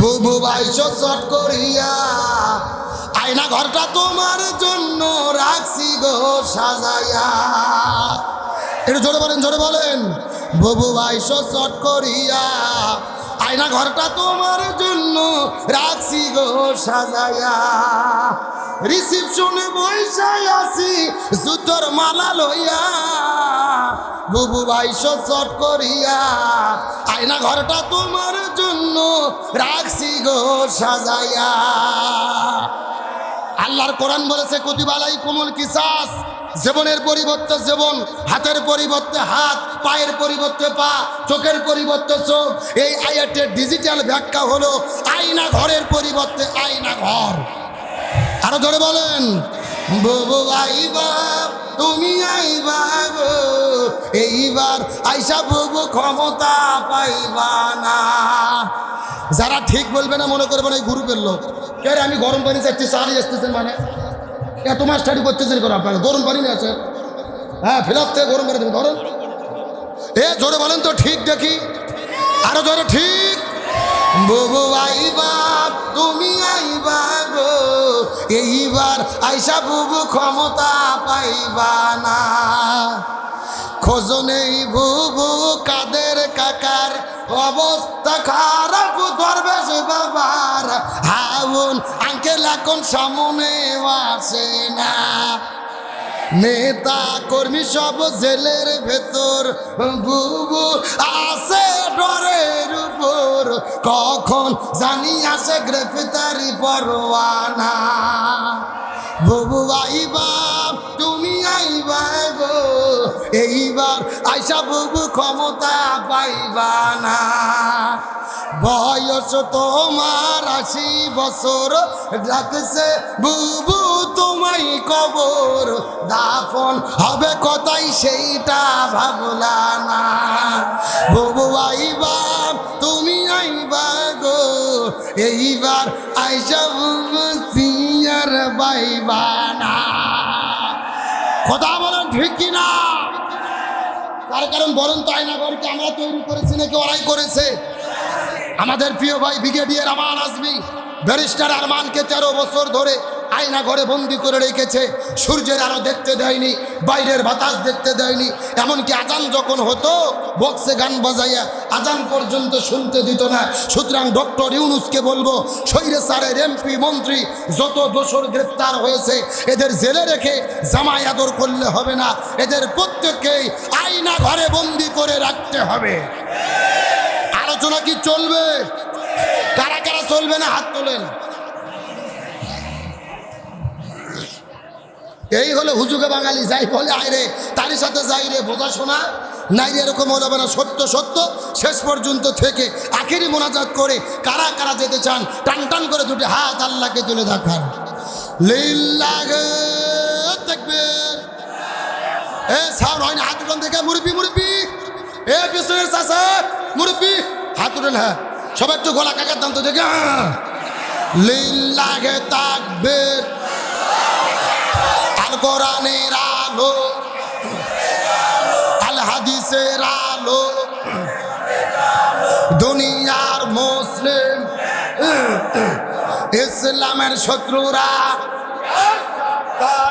বুবু বাইশো চট করিয়া, আয়না ঘরটা তোমার জন্য রাখছি গো সাজাইয়া। একটু জোরে বলেন জোরে বলেন। বুবু বাইশো চট করিয়া, আয়না ঘরটা তোমার জন্য রাখছি গো সাজাইয়া। রিসিপশনে বৈশাই আছি, জুতোর মালা লইয়া। বুবু বাইশো চট করিয়া আয়না ঘরটা তোমার জন্য রাখছি গো সাজাইয়া। আল্লাহর কোরআন বলেছে কতিবালাই কোমল কিসাস। জীবনের পরিবর্তে জীবন, হাতের পরিবর্তে হাত, পায়ের পরিবর্তে পা, চোখের পরিবর্তে চোখ। এই আয়াতের ডিজিটাল ব্যাখ্যা হলো আয়না ঘরের পরিবর্তে আয়না ঘর। আরও ধরে বলেন বুবু আইবা তুমি আইবা গো এইবার আইসা বুবু ক্ষমতা পাইবা না। যারা ঠিক বলবে না, মনে করবে না এই গ্রুপের লোক। কে আমি গরম পানি চাচ্ছি সারি আসতেছেন মানে? এত মাস স্টাডি করতেছেন করে আপনারা? গরম পানি আছে হ্যাঁ ফিলাপ থেকে গরম পানি দেবেন, ধরেন। এ, জোরে বলেন তো, ঠিক দেখি। আরও জোরে, ঠিক। বুবু আইবা তুমি আইবা গো। এইবার আইসা বুবু ক্ষমতা পাইবা না। খোঁজ নেই বুবু কাদের কাকার অবস্থা খারাপ, দরবেশ বাবার হাউন, আঙ্কেল এখন সামনে আসে না। নেতা কর্মী সব জেলের ভেতর, বুবু আসে ডরের উপর। কখন জানি আসে গ্রেফতারি পরোয়ানা। বুবু আইবা তুমি আইবা গো। এইবার আইসা বুবু ক্ষমতা পাইবা না। বয়স তোমার আশি বছর ডাকছে বুবু। তোমায় কবর দাফন হবে কথাই সেইটা ভাবলা না। বুবু আইবা, তুমি আইবা গো, এইবার আইসা বুবু সিয়ার বাইবা না। কথা বলেন ঠিক কিনা তার কারণ বরং তো আয়নাগরকে আমরা তৈরি করেছি নাকি ওরাই করেছে? আমাদের প্রিয় ভাই ব্রিগেডিয়ার আমান আজমি, ব্যারিস্টার আরমানকে তেরো বছর ধরে আয়না ঘরে বন্দি করে রেখেছে। সূর্যের আলো দেখতে দেয়নি, বাইরের বাতাস দেখতে দেয়নি। এমনকি আজান যখন হতো, বক্সে গান বাজাইয়া আজান পর্যন্ত শুনতে দিত না। সুতরাং ডক্টর ইউনুসকে বলব শৈরে স্যারের এমপি মন্ত্রী, যত দোষর গ্রেফতার হয়েছে, এদের জেলে রেখে জামাই আদর করলে হবে না। এদের প্রত্যেককেই আয়না ঘরে বন্দি করে রাখতে হবে। আলোচনা কি চলবে? কারা কারা চলবে না? হাত তোলেন। এই হলো হুজুগে বাঙালি, যাই বলে আয়রে তারই সাথে যাই রে, বোঝা শোনা? নাই এরকম হবে না সত্য সত্য, শেষ পর্যন্ত থেকে আখেরি মোনাজাত করে কারা কারা যেতে চান, টান টান করে দুটি হাত আল্লাহকে তুলে দেখান। এ সাউন্ড হয় না হাত থেকে মুরব্বি মুরব্বি। এ পিছনের চাষা মুরব্বি। হাত উঠেন হ্যাঁ। সবাই একটু গলা কাকার দাম তো দেখে হ্যাঁ। লিল্লাহে তাকবীর। আল কোরআনের আলো। আল হাদিসের আলো। দুনিয়ার মুসলিম, ইসলামের শত্রুরা।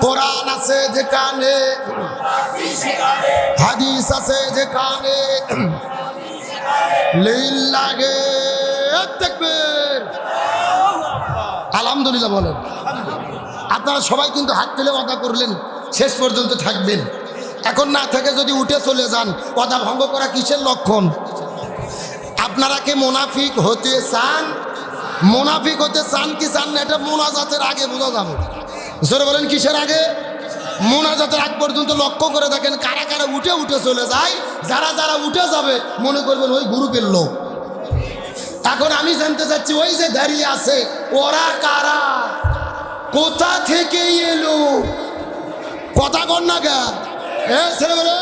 কোরআন আছে যেখানে, হাদিস আছে যেখানে। লিল্লাহে তাকবীর। আলহামদুলিল্লাহ বলেন। আপনারা সবাই কিন্তু হাত তুলে অদা করলেন, শেষ পর্যন্ত থাকবেন। এখন না থেকে যদি উঠে চলে যান অদা ভঙ্গ করা কিসের লক্ষণ? আপনারা কি মোনাফিক হতে চান? মোনাফিক হতে চান কি চান না, এটা মোনাজাতের আগে বোঝা যাবে। জোরে বলেন, কিসের আগে? মোনাজাতের আগ পর্যন্ত লক্ষ্য করে দেখেন, কারা কারা উঠে উঠে চলে যায়, যারা যারা উঠে যাবে, মনে করবেন ওই গ্রুপের লোক। এখন আমি জানতে চাচ্ছি, ওই যে দাঁড়িয়ে আছে, ওরা কারা? কোথা থেকে এলো? কথা কর না গা। বলে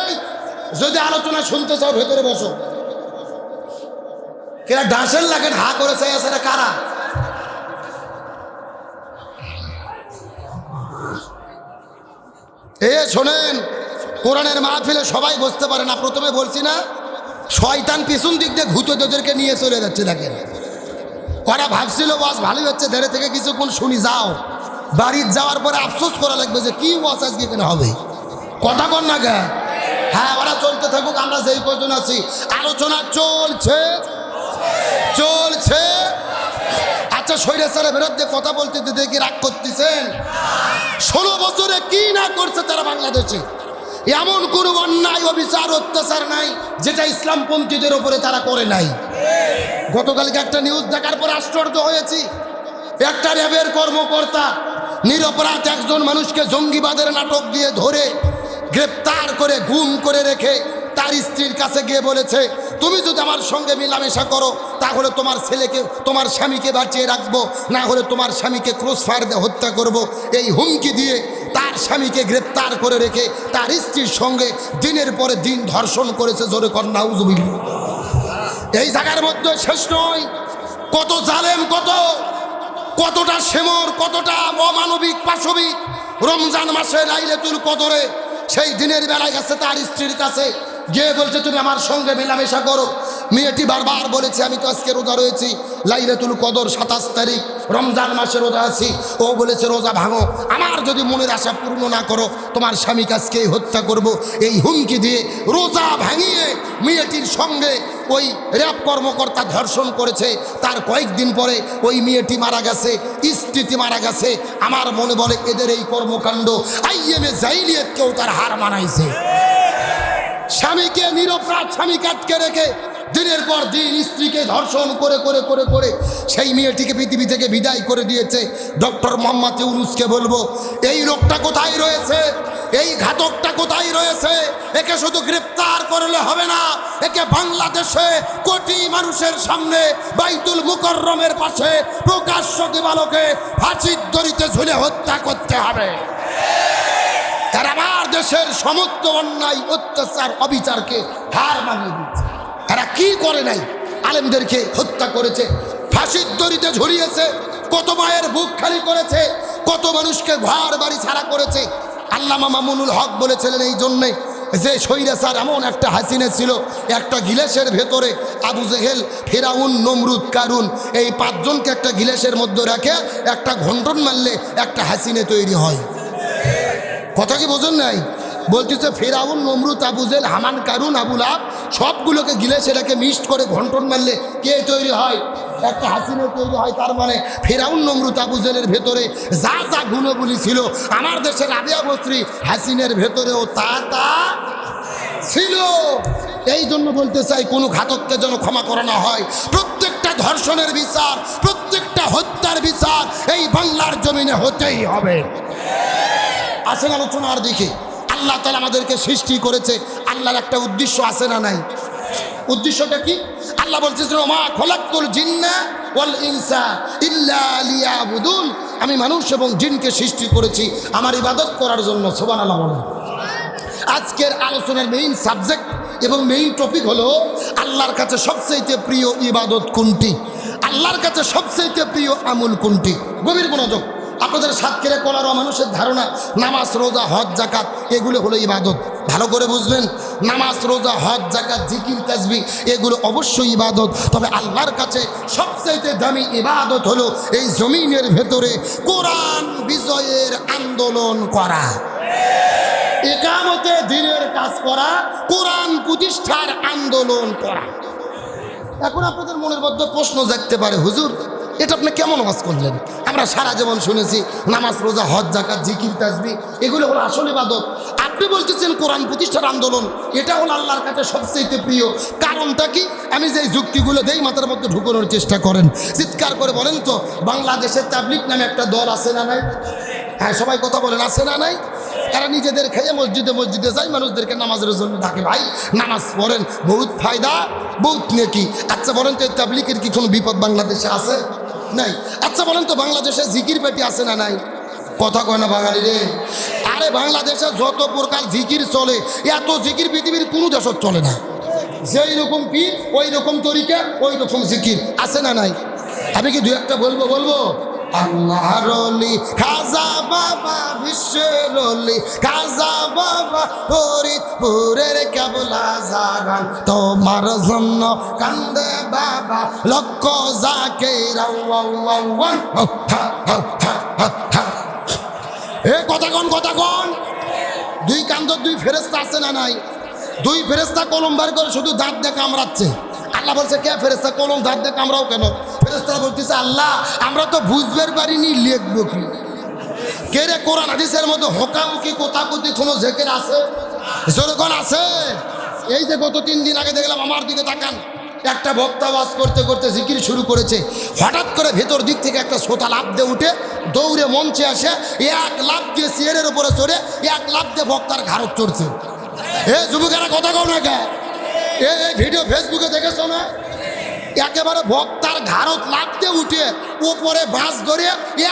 যদি আলোচনা শুনতে চাও, ভেতরে বসো। কেরা ডাসের লাগেন হা করে চাই কারা? এ শোনেন, কোরআনের মাহফিলে সবাই বসতে পারে না। প্রথমে বলছি না, শয়তান পিছন দিক দিয়ে ঘুতো তোদেরকে নিয়ে চলে যাচ্ছে, দেখেন। ওরা ভাবছিল, বাস ভালোই হচ্ছে ধরে থেকে কিছুক্ষণ শুনি, যাও। বাড়ির যাওয়ার পরে আফসোস করা লাগবে যে কি ওয়াজ আজকে এখানে হবে। কথা কর না গে হ্যাঁ ওরা চলতে থাকুক, আমরা যেই পর্যন্ত আছি। আলোচনা চলছে। চলছে। আচ্ছা স্বৈরাচারের বিরুদ্ধে কথা বলতে কি রাগ করতেছেন। ষোলো বছরে কি না করছে তারা বাংলাদেশে? এমন কোনো অন্যায়, অবিচার, অত্যাচার নাই, যেটা ইসলামপন্থীদের ওপরে তারা করে নাই। গতকালকে একটা নিউজ দেখার পর আশ্চর্য হয়েছি। একটা র্যাবের কর্মকর্তা নিরপরাধ একজন মানুষকে জঙ্গিবাদের নাটক দিয়ে ধরে, গ্রেপ্তার করে, গুম করে রেখে তার স্ত্রীর কাছে গিয়ে বলেছে, তুমি যদি আমার সঙ্গে মিলামেশা করো, তাহলে তোমার ছেলেকে, তোমার স্বামীকে বাঁচিয়ে রাখব, না হলে তোমার স্বামীকে ক্রস ফায়ার দিয়ে হত্যা করব। এই হুমকি দিয়ে তার স্বামীকে গ্রেপ্তার করে রেখে তার স্ত্রীর সঙ্গে দিনের পরে দিন ধর্ষণ করেছে জোরে কন্যা এই জায়গার মধ্যে শেষ নয়। কত জালেম, কত কতটা সেমর কতটা অমানবিক, পাশবিক রমজান মাসে লাইলেতুল কদরে, সেই দিনের বেলায় গেছে তার স্ত্রীর কাছে। গিয়ে বলছে, তুমি আমার সঙ্গে মেলামেশা করো। মেয়েটি বারবার বলেছে, আমি তো আজকে রোজা রয়েছি। লাইলাতুল কদর সাতাশ তারিখ, রমজান মাসে রোজা আছি। ও বলেছে, রোজা ভাঙো। আমার যদি মনের আশা পূর্ণ না করো, তোমার স্বামীকে আজকে হত্যা করব। এই হুমকি দিয়ে রোজা ভাঙিয়ে মেয়েটির সঙ্গে ওই র্যাব কর্মকর্তা ধর্ষণ করেছে। তার কয়েকদিন পরে ওই মেয়েটি মারা গেছে, স্ত্রীটি মারা গেছে। আমার মনে বলে, এদের এই কর্মকাণ্ড আইএমএ জাইলিয়তকেও তার হার মানাইছে। স্বামীকে নিরপরাধ স্বামীকে আটকে রেখে দিনের পর দিন স্ত্রীকে ধর্ষণ করে করে করে করে সেই মেয়েটিকে পৃথিবী থেকে বিদায় করে দিয়েছে। ডক্টর মোহাম্মদ ইউনুসকে বলব, এই রোগটা কোথায় রয়েছে? এই ঘাতকটা কোথায় রয়েছে? একে শুধু গ্রেপ্তার করলে হবে না, একে বাংলাদেশে কোটি মানুষের সামনে বাইতুল মুকররমের পাশে প্রকাশ্য দিবালোকে ফাঁসির দড়িতে ঝুলে হত্যা করতে হবে। আর আমার দেশের সমস্ত অন্যায়, অত্যাচার, অবিচারকে হার মানিয়ে দিচ্ছে এরা কি করে নাই? আলেমদেরকে হত্যা করেছে, ফাঁসির দড়িতে ঝুলিয়েছে, কত মায়ের বুক খালি করেছে, কত মানুষকে ঘর বাড়ি ছাড়া করেছে। আল্লামা মামুনুল হক বলেছিলেন এই জন্যে যে স্বৈরাচার এমন একটা হাসিনে ছিল, একটা গিলেসের ভেতরে আবু জেহেল, ফেরাউন, নমরুদ, কারুন, এই পাঁচজনকে একটা গিলেসের মধ্যে রাখে একটা ঘন্টন মারলে একটা হাসিনে তৈরি হয়। কথা কি বোঝেন নাই? বলতেছে, ফেরাউন নমরুত আবুজেল হামান, কারুন আবুল আব সবগুলোকে গিলে সেটাকে মিক্সড করে ঘন্টন মারলে কে তৈরি হয়? একটা হাসিনে তৈরি হয়, তার মানে ফেরাউন নমরুত আবুজেলের ভেতরে যা যা গুণগুলি ছিল, আমার দেশের আবিয়া বস্ত্রী হাসিনের ভেতরেও তা তা ছিল। এই জন্য বলতে চাই, কোনো ঘাতককে যেন ক্ষমা করানো হয়। প্রত্যেকটা ধর্ষণের বিচার, প্রত্যেকটা হত্যার বিচার এই বাংলার জমিনে হতেই হবে। আসেন আলোচনার দিকে। আল্লাহ তালা আমাদেরকে সৃষ্টি করেছে। আল্লাহর একটা উদ্দেশ্য আছে না নাই? উদ্দেশ্যটা কি? আল্লাহ বলতেছিল ইনসা আমি মানুষ এবং জিনকে সৃষ্টি করেছি। আমার ইবাদত করার জন্য সোবান আল্লাহ আজকের আলোচনার মেইন সাবজেক্ট এবং মেইন টপিক হলো, আল্লাহর কাছে সবচেয়ে প্রিয় ইবাদত কোনটি? আল্লাহর কাছে সবচেয়ে প্রিয় আমুল কোনটি? গভীর মনোযোগ। আপনাদের সাতক্ষীরা কলার মানুষের ধারণা, নামাজ, রোজা, হজ জাকাত এগুলো হলো ইবাদত। ভালো করে বুঝবেন, নামাজ, রোজা, হজ জাকাত জিকির তাজবি এগুলো অবশ্যই ইবাদত। তবে আল্লাহর কাছে সবচাইতে দামি ইবাদত হলো এই জমিনের ভেতরে কোরআন বিজয়ের আন্দোলন করা। একামতে দিনের কাজ করা, কোরআন প্রতিষ্ঠার আন্দোলন করা। এখন আপনাদের মনের মধ্যে প্রশ্ন জাগতে পারে, হুজুর এটা আপনি কেমন ওয়াজ করলেন? আমরা সারা জীবন শুনেছি, নামাজ, রোজা, হজ জাকাত জিকির তাজবি এগুলো হলো আসল ইবাদত। আপনি বলতেছেন কোরআন প্রতিষ্ঠার আন্দোলন, এটা হলো আল্লাহর কাছে সবচেয়ে প্রিয়। কারণটা কি? আমি যে যুক্তিগুলো দেই, মাথার মধ্যে ঢুকানোর চেষ্টা করেন। চিৎকার করে বলেন তো, বাংলাদেশের তাবলিক নামে একটা দল আছে না নাই? হ্যাঁ সবাই কথা বলেন, আছে না নাই? এরা নিজেদের খেয়ে মসজিদে মসজিদে যায়, মানুষদেরকে নামাজের জন্য ডাকে, ভাই, নামাজ পড়েন, বহুত ফায়দা, বহুত নেকি? আচ্ছা বলেন তো, এই তাবলিকের কি কোনো বিপদ বাংলাদেশে আছে? নাই। আচ্ছা বলেন তো, বাংলাদেশে জিকির পেটি আছে না নাই? কথা কয় না বাঙালি রে। আরে বাংলাদেশে যত প্রকার জিকির চলে, এত জিকির পৃথিবীর কোনো দেশত চলে না। যেই রকম পীর, ওই রকম তরিকা, ওই রকম জিকির। আছে না নাই? আমি কি দু একটা বলব বলব? আল্লাহর অলি, খাজা বাবা, বিশ্বের অলি, খাজা বাবা, ফরিদপুরের কেবলা জাগান। তোমার জন্য কান্দে বাবা, লক্ষ যাকে এ কথা কন কথা কন? দুই কান্দ দুই ফেরেস্তা আছে না নাই? দুই ফেরেস্তা কলম বার করে শুধু দাঁত দিয়ে কামড়াচ্ছে। আল্লাহ বলছে, কে ফেরেস্তা কলম দাঁত দিয়ে কামড়াও কেন? ফেরেস্তারা বলতেছে, আল্লাহ, আমরা তো বুঝবার পারিনি, লিখব কি? কে রে কোরআন হাদিসের মধ্যে হোকামুখি কোথাকুতি কোনো জেকের আছে? যেরকম আছে? এই যে গত তিন দিন আগে দেখলাম আমার দিকে তাকান, একটা বক্তা ওয়াজ করতে করতে জিকির শুরু করেছে। হঠাৎ করে ভেতর দিক থেকে একটা সোতা লাভ দিয়ে উঠে দৌড়ে মঞ্চে আসে, এক লাভ দিয়ে সিয়ারের উপরে চড়ে, এক লাভ দিয়ে বক্তার ঘাড়ত চড়ছে। এ যুবকেরা কথা কও না কে? ভিডিও ফেসবুকে দেখেছ না? একেবারে ভক্তার ঘাড়ত লাগতে উঠে ওপরে বাঁশ ধরে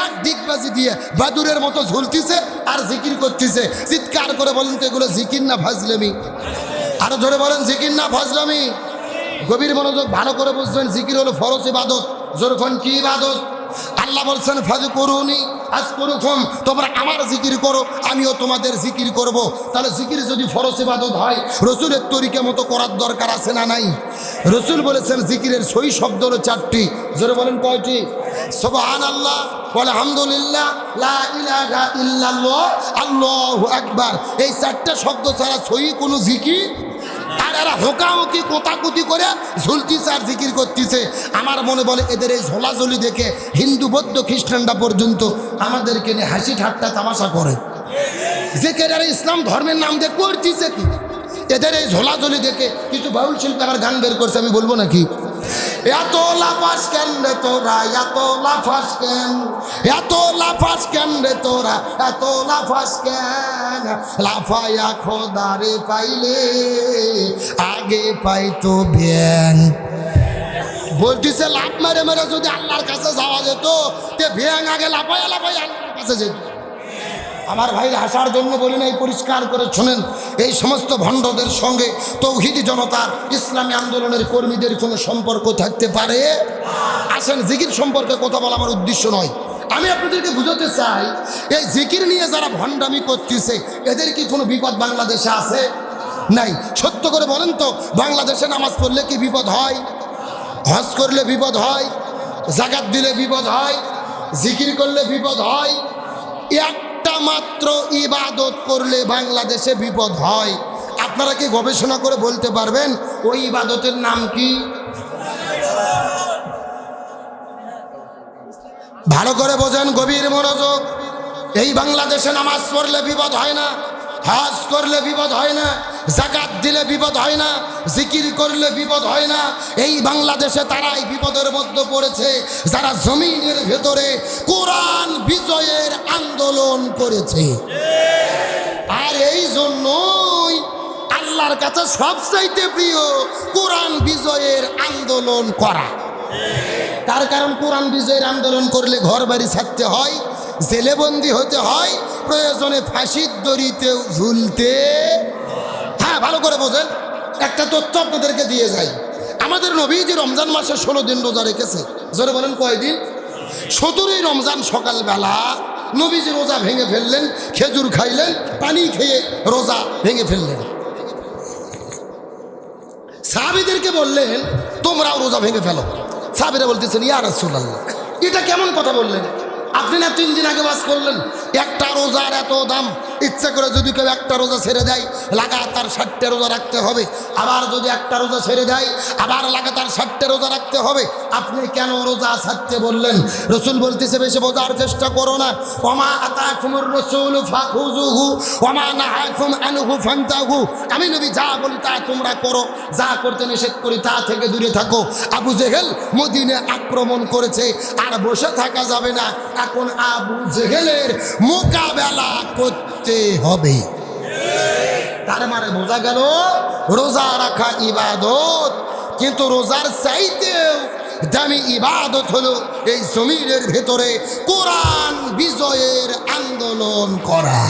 এক দিকবাজি দিয়ে বাদুরের মতো ঝুলতিছে আর জিকির করতেছে। চিৎকার করে বলেন তো এগুলো জিকির না ফাজলামি? আরও ধরে বলেন, জিকির না ফাজলামি? গভীর মনোযোগ ভালো করে বুঝবেন, জিকির হলো ফরজ ইবাদত। জোরখন কি ইবাদত? আল্লাহ বলছেন ফাজু করুনি আজ করুখম তোমরা আমার জিকির করো, আমিও তোমাদের জিকির করব। তাহলে জিকির যদি ফরজ ইবাদত হয়, রসুলের তরিকা মতো করার দরকার আছে না নাই? রসুল বলেছেন, জিকিরের সই শব্দ হলো চারটি। জোরে বলেন কয়টি? সোবাহান আল্লাহ বলে আলহামদুলিল্লাহ আল্লাহু আকবার। এই চারটা শব্দ ছাড়া সই কোনো জিকির এরা হোকাহুকি, কোতাকুতি করে ঝুলতিছে আর জিকির করতেছে। আমার মনে বলে, এদের এই ঝোলাঝুলি দেখে হিন্দু, বৌদ্ধ, খ্রিস্টানরা পর্যন্ত আমাদেরকে নিয়ে হাসি ঠাট্টা তামাশা করে। যে কেরারা ইসলাম ধর্মের নাম দিয়ে করতেছে কি? এদের এই ঝোলাঝুলি দেখে কিছু বাউল শিল্পী আমার গান বের করছে, আমি বলব নাকি? এত লাফাস কেন রে তোরা? এত লাফাস কেন? এত লাফাস কেন রে তোরা? এত লাফাস কেন? লাফায়া খোদারে পাইলে, আগে পাইতো ব্যাং বলতেছে লাভ মেরে মেরে যদি আল্লাহর কাছে যাওয়া যেত, তে ব্যাং আগে লাফায়া লাফাই আল্লাহর কাছে যেত। আমার ভাই হাসার জন্য বলি নাই, পরিষ্কার করে শোনেন, এই সমস্ত ভণ্ডদের সঙ্গে তৌহিদি জনতার ইসলামী আন্দোলনের কর্মীদের কোনো সম্পর্ক থাকতে পারে? আসেন, জিকির সম্পর্কে কথা বলা আমার উদ্দেশ্য নয়। আমি আপনাদেরকে বুঝাতে চাই, এই জিকির নিয়ে যারা ভণ্ডামি করতেছে, এদের কি কোনো বিপদ বাংলাদেশে আছে? নাই। সত্য করে বলেন তো, বাংলাদেশে নামাজ পড়লে কি বিপদ হয়? হজ করলে বিপদ হয়? জাগাত দিলে বিপদ হয়? জিকির করলে বিপদ হয়? মাত্র ইবাদত করলে বাংলাদেশে বিপদ হয়। আপনারা কি গবেষণা করে বলতে পারবেন, ওই ইবাদতের নাম কি? ভালো করে বোঝেন, গভীর মনোযোগ। এই বাংলাদেশে নামাজ পড়লে বিপদ হয় না, হজ করলে বিপদ হয় না। জাকাত দিলে বিপদ হয় না, জিকির করলে বিপদ হয় না। এই বাংলাদেশে তারাই বিপদের মধ্যে পড়েছে, যারা জমিনের ভেতরে কোরআন বিজয়ের আন্দোলন করেছে। আর এই জন্যই আল্লাহর কাছে সবচাইতে প্রিয় কোরআন বিজয়ের আন্দোলন করা। তার কারণ কোরআন বিজয়ের আন্দোলন করলে ঘর বাড়ি ছাড়তে হয়, জেলেবন্দি হতে হয়, প্রয়োজনে ফাঁসির দড়িতে ঝুলতে হ্যাঁ ভালো করে বোঝেন। একটা তথ্য আপনাদেরকে দিয়ে যাই। আমাদের নবী যে রমজান মাসে ষোলো দিন রোজা রেখেছে, জোরে বলেন কয়দিন সতেরোই রমজান সকালবেলা নবীজি রোজা ভেঙে ফেললেন, খেজুর খাইলেন, পানি খেয়ে রোজা ভেঙে ফেললেন। সাহাবিদেরকে বললেন, তোমরাও রোজা ভেঙে ফেলো। সাহাবিরা বলতেছেন, ইয়া রাসূলুল্লাহ। এটা কেমন কথা বললেন? আপনি না তিন দিন আগে বাস করলেন, একটা রোজার এত দাম ইচ্ছা করে যদি কেউ একটা রোজা ছেড়ে দেয়, লাগাতার ষাটটা রোজা রাখতে হবে। আবার যদি একটা রোজা ছেড়ে দেয়, আবার লাগাতার ষাটটা রোজা রাখতে হবে। আপনি কেন রোজা ছাড়তে বললেন? রসুল বলতেছে, বেশি বোঝার চেষ্টা করো না। ওমা আতা খুমুর রসুল ফাখুজুহু ওমা নাহাকুম আনহু ফান্তাহু। আমি নবী, যা বলি তা তোমরা করো। যা করতে নিষেধ করি তা থেকে দূরে থাকো। আবু জেহেল মদিনে আক্রমণ করেছে, আর বসে থাকা যাবে না। এখন আবু জেহেলের মোকাবেলা করতে হবে। তার মানে বোঝা গেল, রোজা রাখা ইবাদত, কিন্তু রোজার চাইতেও দামি ইবাদত হলো এই জমিনের ভেতরে কোরআন বিজয়ের আন্দোলন করা।